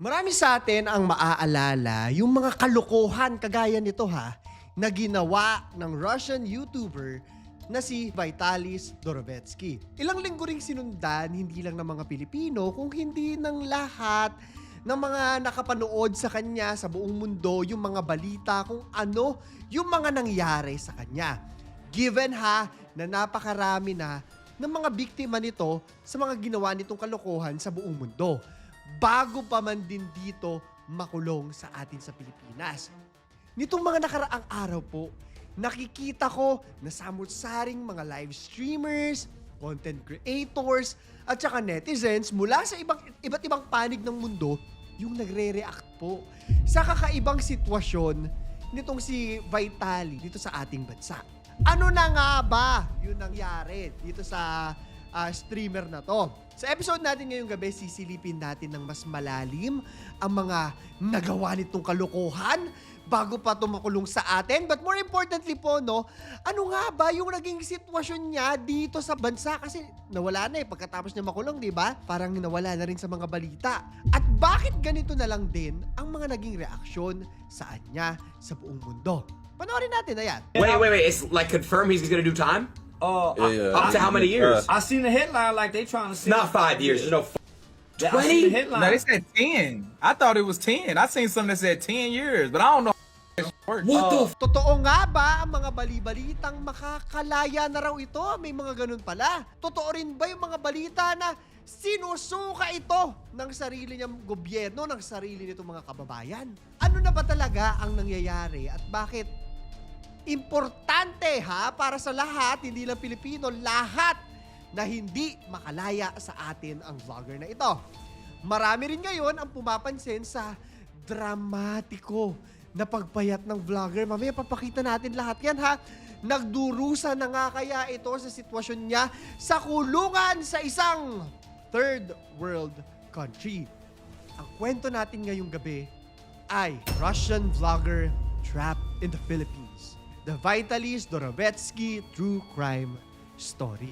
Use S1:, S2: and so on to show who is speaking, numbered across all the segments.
S1: Marami sa atin ang maaalala yung mga kalokohan kagaya nito ha na ginawa ng Russian YouTuber na si Vitalis Dorovetsky. Ilang linggo ring sinundan hindi lang ng mga Pilipino kung hindi ng lahat ng mga nakapanood sa kanya sa buong mundo yung mga balita kung ano yung mga nangyari sa kanya. Given ha na napakarami na ng mga biktima nito sa mga ginawa nitong kalokohan sa buong mundo bago pa man din dito makulong sa atin sa Pilipinas. Nitong mga nakaraang araw po, nakikita ko na samot-saring mga live streamers, content creators, at saka netizens mula sa ibang, iba't ibang panig ng mundo yung nagre-react po sa kakaibang sitwasyon nitong si Vitali dito sa ating bansa. Ano na nga ba yung nangyari dito sa ah, streamer na to? Sa episode natin ngayong gabi, sisilipin natin ng mas malalim ang mga nagawa nitong kalokohan bago pa tumakulong sa atin. But more importantly po, no, ano nga ba yung naging sitwasyon niya dito sa bansa? Kasi nawala na eh, pagkatapos niya makulong, di ba? Parang nawala na rin sa mga balita. At bakit ganito na lang din ang mga naging reaksyon sa kanya sa buong mundo? Panoorin natin, ayan.
S2: Wait, wait, wait. It's like confirmed he's gonna do time?
S3: Uh,
S4: Yeah.
S2: Up to how many years?
S3: I, I seen the headline like they trying to say
S2: Not five years. There's no. F-
S3: Yeah, I seen the
S2: 20?
S3: headline.
S4: No, they said 10. I thought it was 10. I seen something that said 10 years, but I don't know how this works.
S2: what the? F-
S1: Totoo nga ba ang mga bali-balitang makakalaya na raw ito? May mga ganun pala. Totoo rin ba yung mga balita na sinusuka ito ng sarili niyang gobyerno, ng sarili nitong mga kababayan? Ano na ba talaga ang nangyayari at bakit importante ha para sa lahat, hindi lang Pilipino, lahat na hindi makalaya sa atin ang vlogger na ito. Marami rin ngayon ang pumapansin sa dramatiko na pagpayat ng vlogger. Mamaya papakita natin lahat yan ha. Nagdurusa na nga kaya ito sa sitwasyon niya sa kulungan sa isang third world country. Ang kwento natin ngayong gabi ay Russian vlogger trapped in the Philippines. The Vitalis Dorovetsky True Crime Story.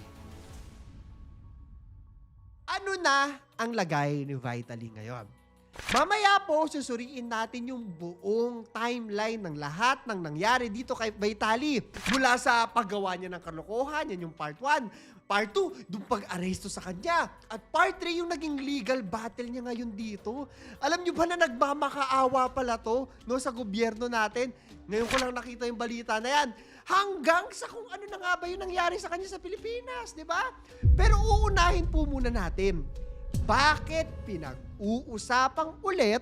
S1: Ano na ang lagay ni Vitaly ngayon? Mamaya po, susuriin natin yung buong timeline ng lahat ng nangyari dito kay Vitaly. Mula sa paggawa niya ng kalokohan, yan yung part 1. Part 2, yung pag-aresto sa kanya. At part 3, yung naging legal battle niya ngayon dito. Alam niyo ba na nagmamakaawa pala to no, sa gobyerno natin? Ngayon ko lang nakita yung balita na yan. Hanggang sa kung ano na nga ba yung nangyari sa kanya sa Pilipinas, di ba? Pero uunahin po muna natin bakit pinag-uusapang ulit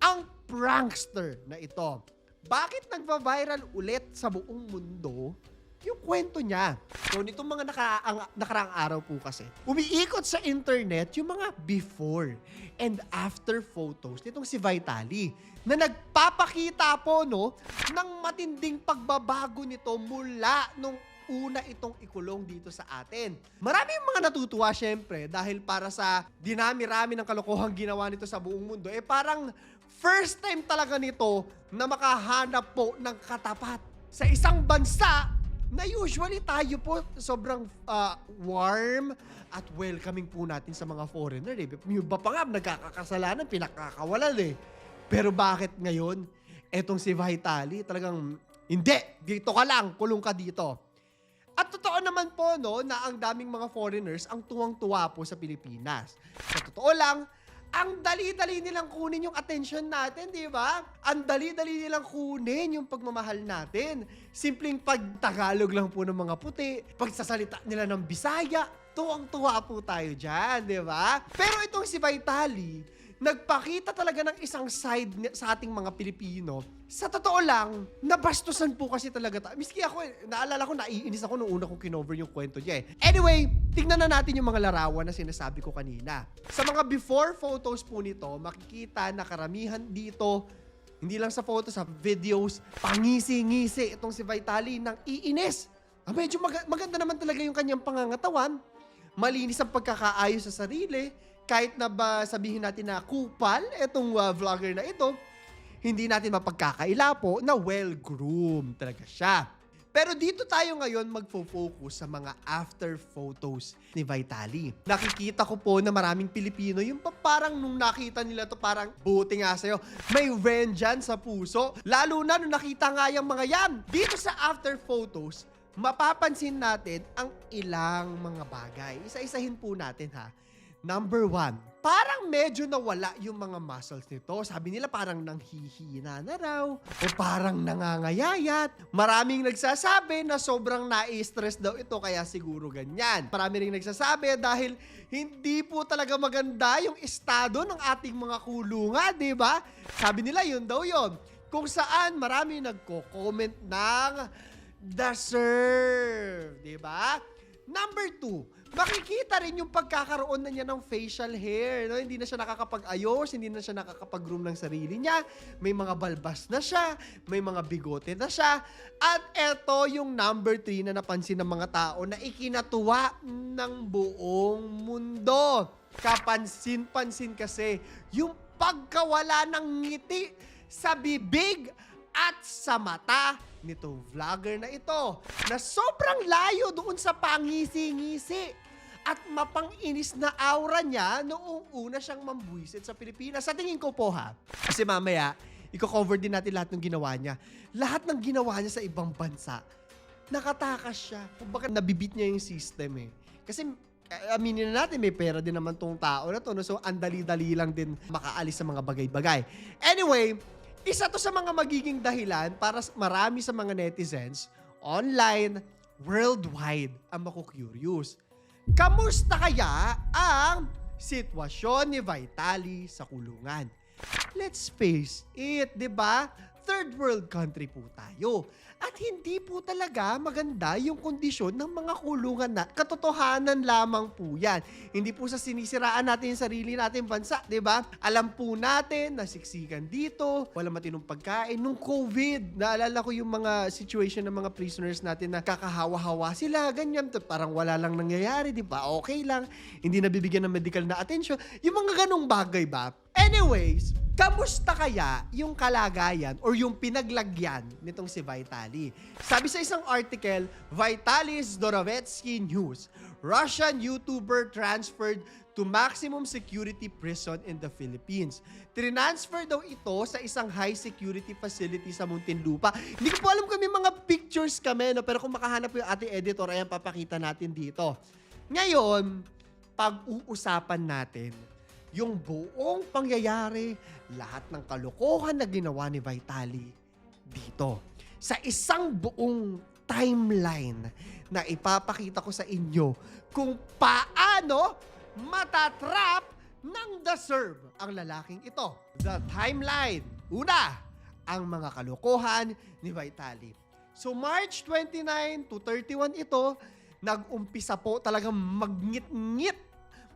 S1: ang prankster na ito? Bakit nagva-viral ulit sa buong mundo yung kwento niya? So, nitong mga naka, ang, nakaraang araw po kasi, umiikot sa internet yung mga before and after photos nitong si Vitali na nagpapakita po no ng matinding pagbabago nito mula nung una itong ikulong dito sa atin. Marami yung mga natutuwa syempre dahil para sa dinami-rami ng kalokohang ginawa nito sa buong mundo, eh parang first time talaga nito na makahanap po ng katapat sa isang bansa na usually tayo po sobrang ah, warm at welcoming po natin sa mga foreigner. Eh. Yung iba pa nga, nagkakakasalanan, pinakakawalan eh. Pero bakit ngayon, etong si Vitali, talagang, hindi, dito ka lang, kulong ka dito. At totoo naman po no na ang daming mga foreigners ang tuwang-tuwa po sa Pilipinas. Sa totoo lang, ang dali-dali nilang kunin yung attention natin, di ba? Ang dali-dali nilang kunin yung pagmamahal natin. Simpleng pagtagalog lang po ng mga puti, pagsasalita nila ng Bisaya, tuwang-tuwa po tayo dyan, di ba? Pero itong si Vitali, nagpakita talaga ng isang side sa ating mga Pilipino. Sa totoo lang, nabastusan po kasi talaga tayo. Miski ako, naalala ko, naiinis ako nung una kong kinover yung kwento niya eh. Anyway, tingnan na natin yung mga larawan na sinasabi ko kanina. Sa mga before photos po nito, makikita na karamihan dito, hindi lang sa photos, sa videos, pangisi-ngisi itong si Vitali ng iinis. Ah, medyo mag- maganda naman talaga yung kanyang pangangatawan. Malinis ang pagkakaayos sa sarili. Kahit na ba sabihin natin na kupal itong uh, vlogger na ito, hindi natin mapagkakaila po na well-groomed talaga siya. Pero dito tayo ngayon magfo-focus sa mga after photos ni Vitali. Nakikita ko po na maraming Pilipino, yung pa- parang nung nakita nila to parang buti nga sa'yo, may vengeance sa puso. Lalo na nung nakita nga yung mga yan. Dito sa after photos, mapapansin natin ang ilang mga bagay. Isa-isahin po natin ha. Number one, parang medyo nawala yung mga muscles nito. Sabi nila parang nanghihina na raw o parang nangangayayat. Maraming nagsasabi na sobrang na-stress daw ito kaya siguro ganyan. Marami rin nagsasabi dahil hindi po talaga maganda yung estado ng ating mga kulungan, di ba? Sabi nila yun daw yun. Kung saan marami nagko-comment ng deserve, di ba? Number two, makikita rin yung pagkakaroon na niya ng facial hair. No? Hindi na siya nakakapag-ayos, hindi na siya nakakapag-groom ng sarili niya. May mga balbas na siya, may mga bigote na siya. At eto yung number three na napansin ng mga tao na ikinatuwa ng buong mundo. Kapansin-pansin kasi yung pagkawala ng ngiti sa bibig at sa mata nitong vlogger na ito na sobrang layo doon sa pangisi-ngisi at mapanginis na aura niya noong una siyang mambuisit sa Pilipinas. Sa tingin ko po ha, kasi mamaya, i-cover din natin lahat ng ginawa niya. Lahat ng ginawa niya sa ibang bansa, nakatakas siya. Kumbaga, nabibit niya yung system eh. Kasi eh, aminin na natin, may pera din naman tong tao na to. No? So, ang dali-dali lang din makaalis sa mga bagay-bagay. Anyway, isa to sa mga magiging dahilan para marami sa mga netizens online, worldwide, ang maku-curious. Kamusta kaya ang sitwasyon ni Vitali sa kulungan? Let's face it, 'di ba? Third world country po tayo. At hindi po talaga maganda yung kondisyon ng mga kulungan na katotohanan lamang po yan. Hindi po sa sinisiraan natin yung sarili natin bansa, di ba? Alam po natin na siksikan dito, wala matinong pagkain. Nung COVID, naalala ko yung mga situation ng mga prisoners natin na kakahawa-hawa sila, ganyan. Parang wala lang nangyayari, di ba? Okay lang. Hindi nabibigyan ng medical na attention. Yung mga ganong bagay ba? Anyways, kamusta kaya yung kalagayan or yung pinaglagyan nitong si Vitali? Sabi sa isang article, Vitalis Dorovetsky News, Russian YouTuber transferred to maximum security prison in the Philippines. Transfer daw ito sa isang high security facility sa Muntinlupa. Hindi ko po alam kung may mga pictures kami, no? pero kung makahanap yung ating editor, ayan, papakita natin dito. Ngayon, pag-uusapan natin yung buong pangyayari, lahat ng kalokohan na ginawa ni Vitali dito. Sa isang buong timeline na ipapakita ko sa inyo kung paano matatrap ng deserve ang lalaking ito. The timeline. Una, ang mga kalokohan ni Vitali. So March 29 to 31 ito, nag-umpisa po talagang magngit-ngit,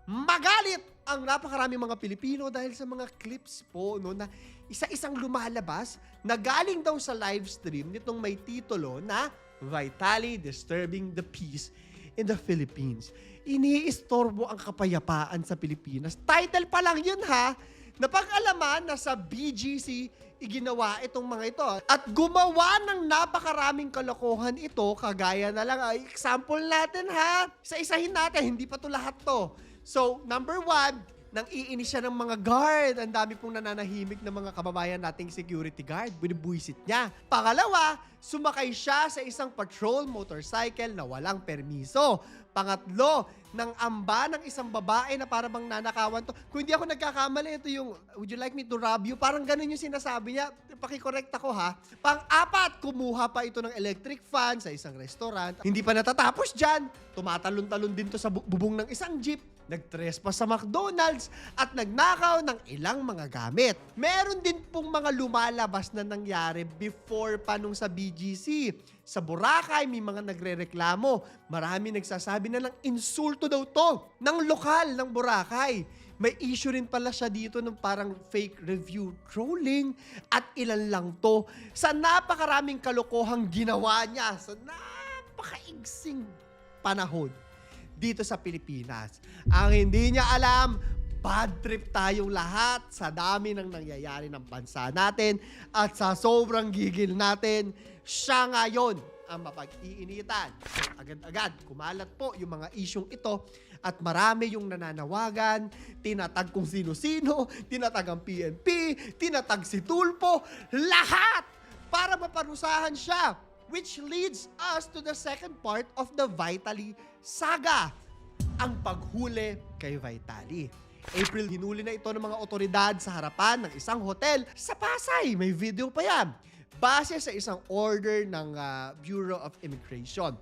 S1: magalit ang napakarami mga Pilipino dahil sa mga clips po no, na isa-isang lumalabas na galing daw sa live stream nitong may titulo na Vitali Disturbing the Peace in the Philippines. Iniistorbo ang kapayapaan sa Pilipinas. Title pa lang yun ha. Napag-alaman na sa BGC iginawa itong mga ito. At gumawa ng napakaraming kalokohan ito, kagaya na lang, ay, example natin ha. Sa-isahin natin, hindi pa to lahat to. So, number one, nang iinis siya ng mga guard. Ang dami pong nananahimik ng mga kababayan nating security guard. Binibuisit niya. Pangalawa, sumakay siya sa isang patrol motorcycle na walang permiso. Pangatlo, nang amba ng isang babae na para bang nanakawan to. Kung hindi ako nagkakamali, ito yung, would you like me to rob you? Parang ganun yung sinasabi niya. Pakicorrect ako ha. Pang-apat, kumuha pa ito ng electric fan sa isang restaurant. Hindi pa natatapos dyan. Tumatalon-talon din to sa bu- bubong ng isang jeep nagtrespass sa McDonald's at nagnakaw ng ilang mga gamit. Meron din pong mga lumalabas na nangyari before pa nung sa BGC. Sa Boracay, may mga nagrereklamo. Marami nagsasabi na ng insulto daw to ng lokal ng Boracay. May issue rin pala siya dito ng parang fake review trolling at ilan lang to sa napakaraming kalokohang ginawa niya sa napakaigsing panahon dito sa Pilipinas. Ang hindi niya alam, bad trip tayong lahat sa dami ng nangyayari ng bansa natin at sa sobrang gigil natin, siya ngayon ang mapag-iinitan. So, agad-agad, kumalat po yung mga isyong ito at marami yung nananawagan, tinatag kung sino-sino, tinatag ang PNP, tinatag si Tulpo, lahat para maparusahan siya. Which leads us to the second part of the Vitally saga, ang paghuli kay Vitali. April, hinuli na ito ng mga otoridad sa harapan ng isang hotel sa Pasay. May video pa yan. Base sa isang order ng ah, Bureau of Immigration.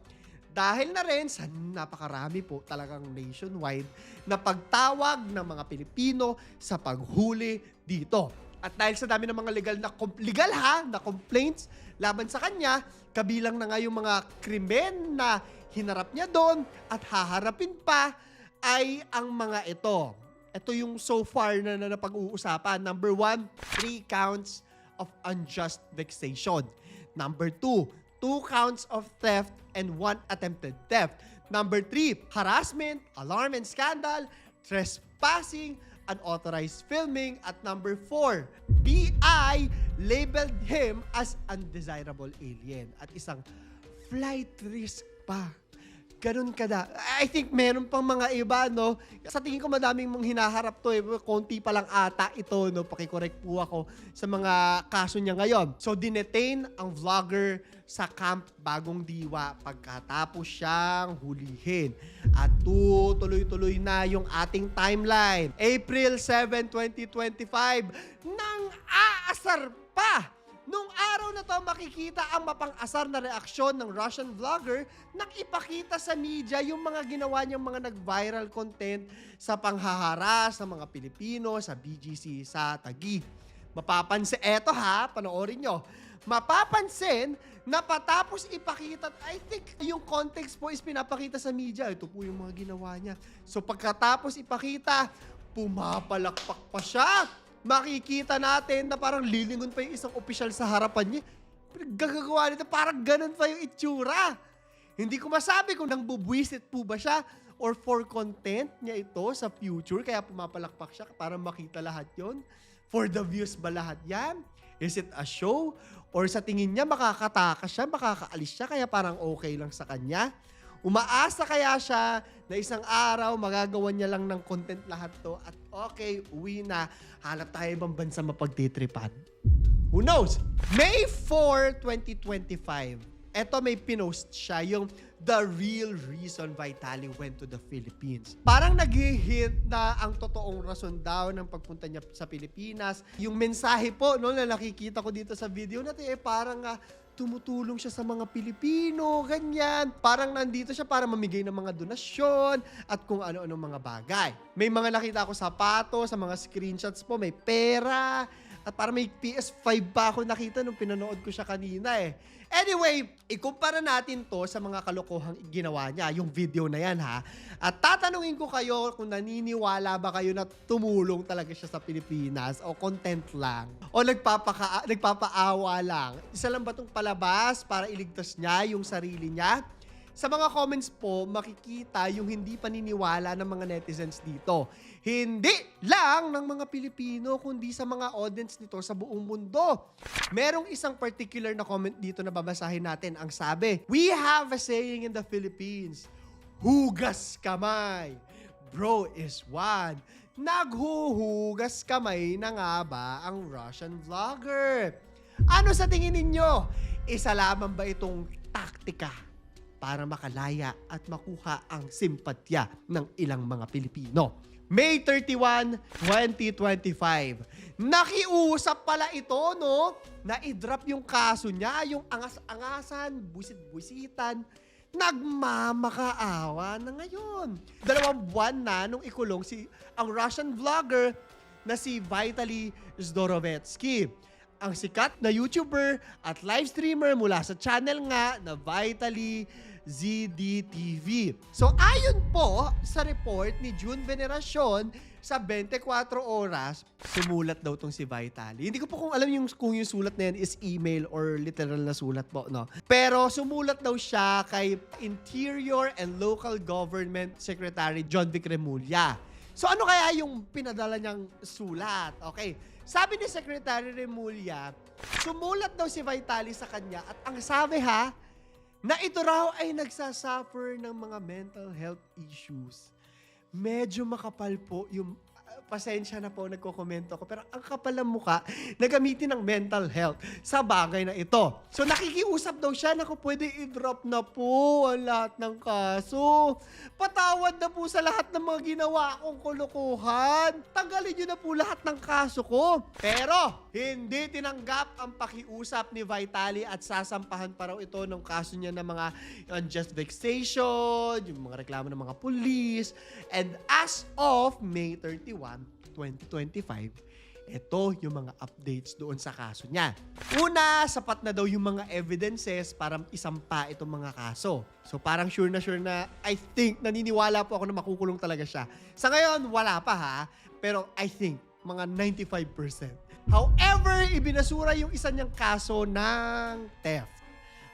S1: Dahil na rin sa napakarami po talagang nationwide na pagtawag ng mga Pilipino sa paghuli dito. At dahil sa dami ng mga legal na legal ha, na complaints laban sa kanya, kabilang na nga yung mga krimen na hinarap niya doon at haharapin pa ay ang mga ito. Ito yung so far na, na napag-uusapan. Number one, three counts of unjust vexation. Number two, two counts of theft and one attempted theft. Number three, harassment, alarm and scandal, trespassing, unauthorized filming. At number four, BI labeled him as undesirable alien. At isang flight risk pa. Ganun kada. I think meron pang mga iba, no? Sa tingin ko madaming mga hinaharap to eh. Konti pa lang ata ito, no? Pakicorrect po ako sa mga kaso niya ngayon. So, dinetain ang vlogger sa camp Bagong Diwa pagkatapos siyang hulihin. At tuloy-tuloy na yung ating timeline. April 7, 2025, nang aasar pa Nung araw na to, makikita ang mapang-asar na reaksyon ng Russian vlogger nang ipakita sa media yung mga ginawa niyang mga nag-viral content sa panghaharas ng mga Pilipino sa BGC sa Taguig. Mapapansin, eto ha, panoorin nyo. Mapapansin na patapos ipakita, I think yung context po is pinapakita sa media. Ito po yung mga ginawa niya. So pagkatapos ipakita, pumapalakpak pa siya makikita natin na parang lilingon pa yung isang opisyal sa harapan niya. Gagagawa nito, parang ganun pa yung itsura. Hindi ko masabi kung nang bubwisit po ba siya or for content niya ito sa future, kaya pumapalakpak siya para makita lahat yon For the views ba lahat yan? Is it a show? Or sa tingin niya makakatakas siya, makakaalis siya, kaya parang okay lang sa kanya? Umaasa kaya siya na isang araw magagawa niya lang ng content lahat to at okay, uwi na. Hanap tayo ibang bansa mapagtitripan. Who knows? May 4, 2025. Eto may pinost siya yung the real reason Vitali went to the Philippines. Parang nag-hint na ang totoong rason daw ng pagpunta niya sa Pilipinas. Yung mensahe po no, na nakikita ko dito sa video natin eh parang ah, tumutulong siya sa mga Pilipino, ganyan. Parang nandito siya para mamigay ng mga donasyon at kung ano-ano mga bagay. May mga nakita ako sapato, sa mga screenshots po, may pera, at para may PS5 pa ako nakita nung pinanood ko siya kanina eh. Anyway, ikumpara natin to sa mga kalokohang ginawa niya, yung video na yan ha. At tatanungin ko kayo kung naniniwala ba kayo na tumulong talaga siya sa Pilipinas o content lang o nagpapaka, nagpapaawa lang. Isa lang ba itong palabas para iligtas niya yung sarili niya? Sa mga comments po, makikita yung hindi paniniwala ng mga netizens dito. Hindi lang ng mga Pilipino, kundi sa mga audience nito sa buong mundo. Merong isang particular na comment dito na babasahin natin. Ang sabi, We have a saying in the Philippines, Hugas kamay. Bro is one. Naghuhugas kamay na nga ba ang Russian vlogger? Ano sa tingin ninyo? Isa lamang ba itong taktika para makalaya at makuha ang simpatya ng ilang mga Pilipino. May 31, 2025. Nakiusap pala ito, no? Na i-drop yung kaso niya, yung angas-angasan, busit-busitan, nagmamakaawa na ngayon. Dalawang buwan na nung ikulong si ang Russian vlogger na si Vitaly Zdorovetsky ang sikat na YouTuber at live streamer mula sa channel nga na Vitally ZDTV. So ayon po sa report ni June Veneracion sa 24 oras, sumulat daw tong si Vitally. Hindi ko po kung alam yung kung yung sulat na yan is email or literal na sulat po, no? Pero sumulat daw siya kay Interior and Local Government Secretary John Vic Remulla. So ano kaya yung pinadala niyang sulat? Okay. Sabi ni Secretary Remulla, sumulat daw si Vitali sa kanya at ang sabi ha, na ito raw ay nagsasuffer ng mga mental health issues. Medyo makapal po yung pasensya na po, nagko-komento ako. Pero ang kapal ng muka na gamitin ng mental health sa bagay na ito. So nakikiusap daw siya na kung pwede i-drop na po ang lahat ng kaso. Patawad na po sa lahat ng mga ginawa kong kulukuhan. Tanggalin niyo na po lahat ng kaso ko. Pero hindi tinanggap ang pakiusap ni Vitali at sasampahan pa raw ito ng kaso niya ng mga unjust vexation, yung mga reklamo ng mga pulis. And as of May 31, 2025, ito yung mga updates doon sa kaso niya. Una, sapat na daw yung mga evidences para isampa itong mga kaso. So parang sure na sure na, I think, naniniwala po ako na makukulong talaga siya. Sa ngayon, wala pa ha, pero I think, mga 95%. However, ibinasura yung isa niyang kaso ng theft.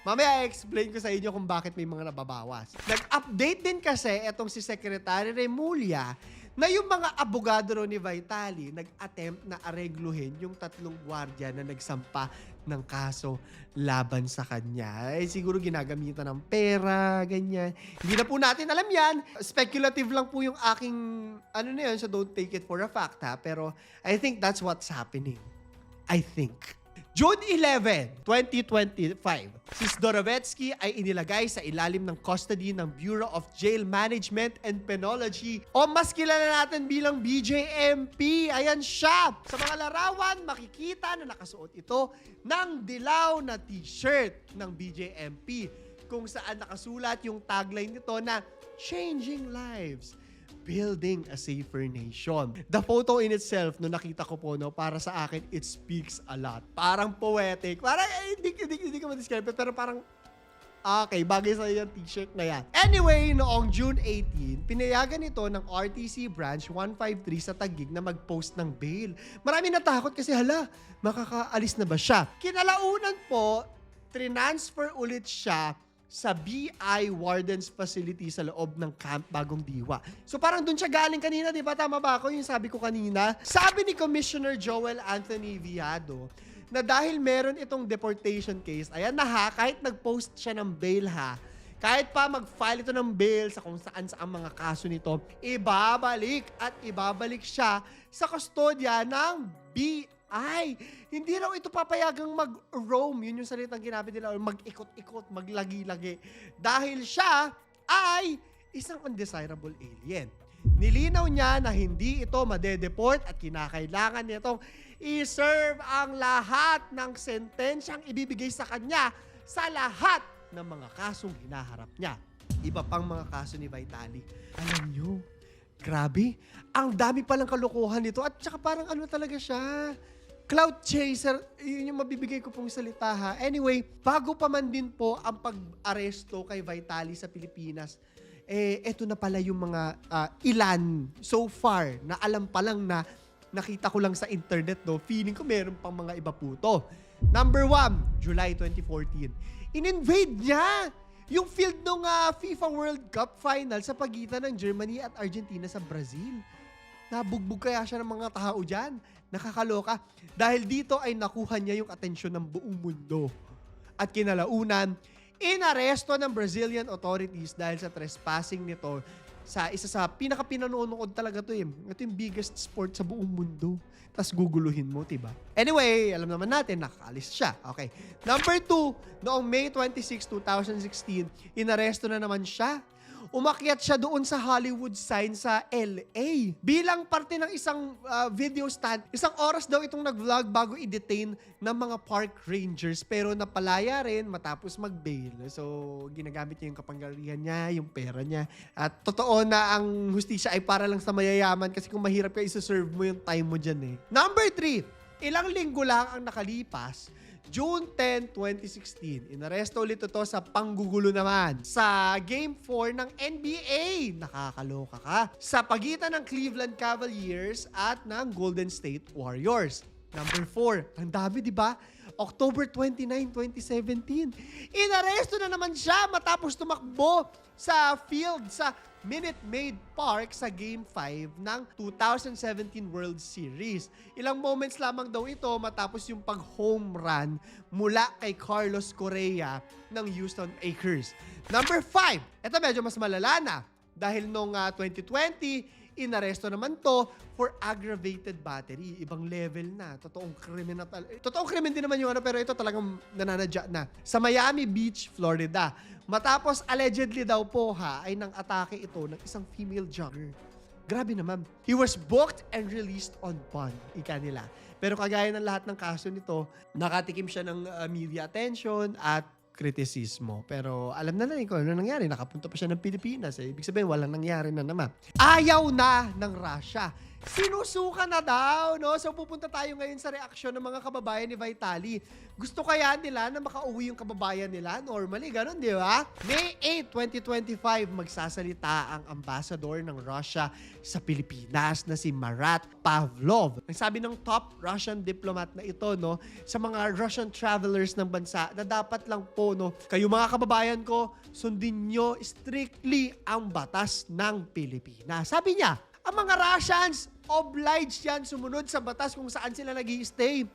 S1: Mamaya i-explain ko sa inyo kung bakit may mga nababawas. Nag-update din kasi etong si Secretary Remulla na yung mga abogado ni Vitali nag-attempt na aregluhin yung tatlong gwardiya na nagsampa ng kaso laban sa kanya. Eh, siguro ginagamitan ng pera, ganyan. Hindi na po natin alam yan. Speculative lang po yung aking, ano na yun, so don't take it for a fact ha. Pero I think that's what's happening. I think. June 11, 2025, si Zdorowetsky ay inilagay sa ilalim ng custody ng Bureau of Jail Management and Penology o mas kilala natin bilang BJMP. Ayan siya. Sa mga larawan, makikita na nakasuot ito ng dilaw na t-shirt ng BJMP kung saan nakasulat yung tagline nito na Changing Lives building a safer nation. The photo in itself, no nakita ko po, no, para sa akin, it speaks a lot. Parang poetic. Parang, eh, hindi, hindi, hindi ko ma-describe, pero parang, okay, bagay sa yung t-shirt na yan. Anyway, noong June 18, pinayagan ito ng RTC Branch 153 sa Taguig na mag-post ng bail. Marami natakot kasi, hala, makakaalis na ba siya? Kinalaunan po, transfer ulit siya sa BI Warden's Facility sa loob ng Camp Bagong Diwa. So parang doon siya galing kanina, di ba? Tama ba ako yung sabi ko kanina? Sabi ni Commissioner Joel Anthony Viado na dahil meron itong deportation case, ayan na ha, kahit nag-post siya ng bail ha, kahit pa mag-file ito ng bail sa kung saan sa mga kaso nito, ibabalik at ibabalik siya sa kustodya ng BI. Hindi raw ito papayagang mag-roam. Yun yung salitang ginamit nila. Or mag-ikot-ikot, maglagi-lagi. Dahil siya ay isang undesirable alien. Nilinaw niya na hindi ito madedeport at kinakailangan nitong i-serve ang lahat ng sentensyang ibibigay sa kanya sa lahat ng mga kasong hinaharap niya. Iba pang mga kaso ni Vitali. Alam nyo, grabe, ang dami palang kalokohan nito at saka parang ano talaga siya, Cloud chaser, yun yung mabibigay ko pong salita ha. Anyway, bago pa man din po ang pag-aresto kay Vitali sa Pilipinas, eh, eto na pala yung mga ah, ilan so far na alam pa lang na nakita ko lang sa internet, no? Feeling ko meron pang mga iba po to. Number one, July 2014. In-invade niya yung field ng ah, FIFA World Cup final sa pagitan ng Germany at Argentina sa Brazil. Nabugbog kaya siya ng mga tao dyan. Nakakaloka. Dahil dito ay nakuha niya yung atensyon ng buong mundo. At kinalaunan, inaresto ng Brazilian authorities dahil sa trespassing nito sa isa sa pinaka-pinanonood talaga to eh. Ito yung biggest sport sa buong mundo. Tapos guguluhin mo, diba? Anyway, alam naman natin, nakaalis siya. Okay. Number two, noong May 26, 2016, inaresto na naman siya umakyat siya doon sa Hollywood sign sa LA. Bilang parte ng isang uh, video stand, isang oras daw itong nag-vlog bago i-detain ng mga park rangers pero napalaya rin matapos mag-bail. So, ginagamit niya yung kapangyarihan niya, yung pera niya. At totoo na ang hustisya ay para lang sa mayayaman kasi kung mahirap ka isa-serve mo yung time mo dyan eh. Number three, ilang linggo lang ang nakalipas June 10, 2016, inaresto ulit ito sa panggugulo naman sa Game 4 ng NBA. Nakakaloka ka. Sa pagitan ng Cleveland Cavaliers at ng Golden State Warriors. Number 4, ang dami 'di ba? October 29, 2017. Inaresto na naman siya matapos tumakbo sa field sa Minute Maid Park sa Game 5 ng 2017 World Series. Ilang moments lamang daw ito matapos yung pag-home run mula kay Carlos Correa ng Houston Acres. Number 5, ito medyo mas malala na dahil nung ah, 2020, inaresto naman to for aggravated battery. Ibang level na. Totoong krimen na tal- eh, Totoong krimen din naman yung ano, pero ito talagang nananadya na. Sa Miami Beach, Florida. Matapos allegedly daw po ha, ay nang atake ito ng isang female jogger. Grabe naman. He was booked and released on bond. Ika nila. Pero kagaya ng lahat ng kaso nito, nakatikim siya ng uh, media attention at kritisismo. Pero alam na na kung ano nangyari. Nakapunta pa siya ng Pilipinas. Eh. Ibig sabihin, walang nangyari na naman. Ayaw na ng Russia. Sinusuka na daw, no? So pupunta tayo ngayon sa reaksyon ng mga kababayan ni Vitali. Gusto kaya nila na makauwi yung kababayan nila? Normally, ganun, di ba? May 8, 2025, magsasalita ang ambassador ng Russia sa Pilipinas na si Marat Pavlov. Ang sabi ng top Russian diplomat na ito, no, sa mga Russian travelers ng bansa na dapat lang po, no, kayo mga kababayan ko, sundin nyo strictly ang batas ng Pilipinas. Sabi niya, ang mga Russians, obliged yan sumunod sa batas kung saan sila nag stay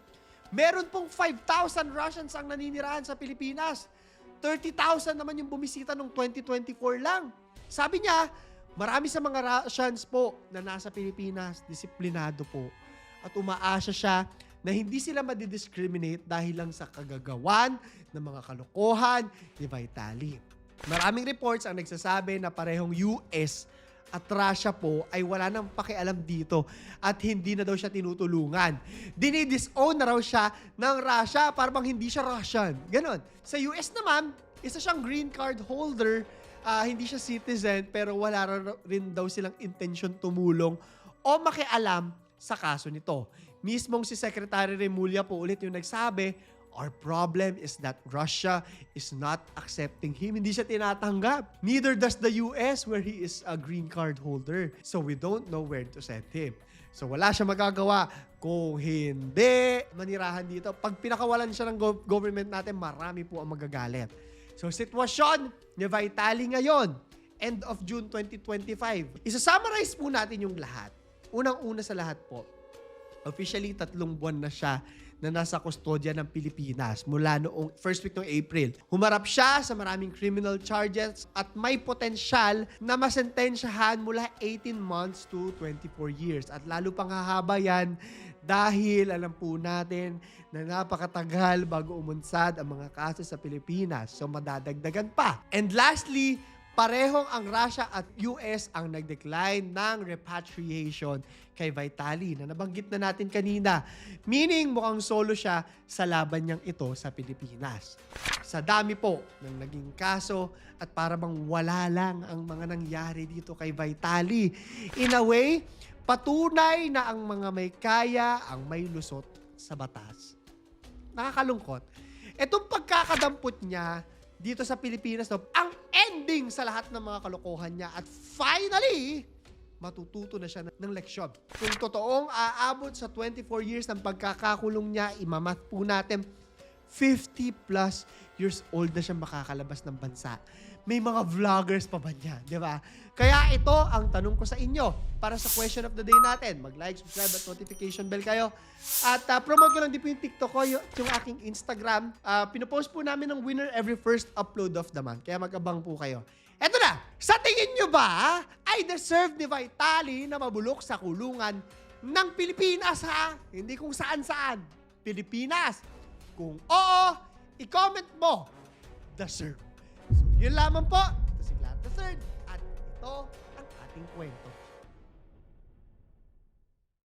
S1: Meron pong 5,000 Russians ang naninirahan sa Pilipinas. 30,000 naman yung bumisita noong 2024 lang. Sabi niya, marami sa mga Russians po na nasa Pilipinas, disiplinado po. At umaasa siya na hindi sila madidiscriminate dahil lang sa kagagawan ng mga kalokohan ni Vitali. Maraming reports ang nagsasabi na parehong US at Russia po ay wala nang pakialam dito at hindi na daw siya tinutulungan. Dinidisown na raw siya ng Russia para bang hindi siya Russian. Ganon. Sa US naman, isa siyang green card holder, ah, hindi siya citizen pero wala rin daw silang intention tumulong o makialam sa kaso nito. Mismong si Secretary Remulla po ulit yung nagsabi, Our problem is that Russia is not accepting him. Hindi siya tinatanggap. Neither does the US where he is a green card holder. So we don't know where to send him. So wala siya magagawa kung hindi manirahan dito. Pag pinakawalan siya ng gov- government natin, marami po ang magagalit. So sitwasyon ni Vitali ngayon, end of June 2025. Isa-summarize po natin yung lahat. Unang-una sa lahat po, officially tatlong buwan na siya na nasa kustodya ng Pilipinas mula noong first week ng April. Humarap siya sa maraming criminal charges at may potensyal na masentensyahan mula 18 months to 24 years. At lalo pang hahaba yan dahil alam po natin na napakatagal bago umunsad ang mga kaso sa Pilipinas. So madadagdagan pa. And lastly, Parehong ang Russia at US ang nag-decline ng repatriation kay Vitali na nabanggit na natin kanina. Meaning mukhang solo siya sa laban niyang ito sa Pilipinas. Sa dami po ng naging kaso at para bang wala lang ang mga nangyari dito kay Vitali. In a way, patunay na ang mga may kaya ang may lusot sa batas. Nakakalungkot. Itong pagkakadampot niya dito sa Pilipinas, no, ang ending sa lahat ng mga kalokohan niya at finally, matututo na siya ng leksyon. Kung totoong aabot sa 24 years ng pagkakakulong niya, imamath po natin, 50 plus years old na siya makakalabas ng bansa. May mga vloggers pa ba niya, di ba? Kaya ito ang tanong ko sa inyo para sa question of the day natin. Mag-like, subscribe at notification bell kayo. At uh, promote ko lang din po yung TikTok ko, yung, yung aking Instagram. Uh, pinopost po namin ng winner every first upload of the month. Kaya mag-abang po kayo. Eto na, sa tingin nyo ba ay deserve ni Vitali na mabulok sa kulungan ng Pilipinas ha? Hindi kung saan-saan. Pilipinas. Kung oo, i-comment mo, deserve. Yun lamang po. Ito si the Third at ito ang ating kwento.